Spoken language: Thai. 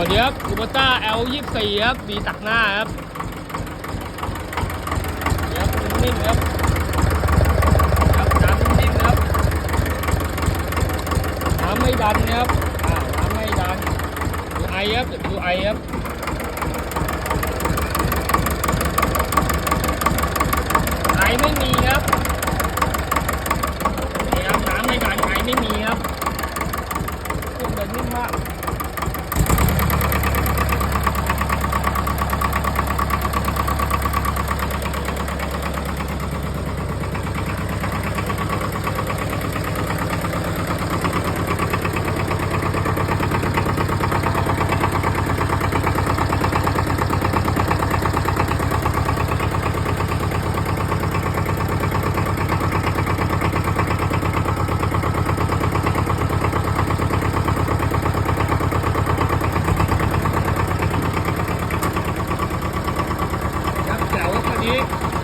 วัสดีครับคูเบต้า L ยี่สี่ครับมีตักหน้าครับเดี๋ยนิ่งครับครับน้ำนิ่งครับน้ำไม่ดันครับอ่าน้ำไม่ดันดูไอครับดูไอครับไอไม่มีครับนี่ครับน้ำไม่ดันไอไม่มีครับเครื่องเดินนิ่งมาก ค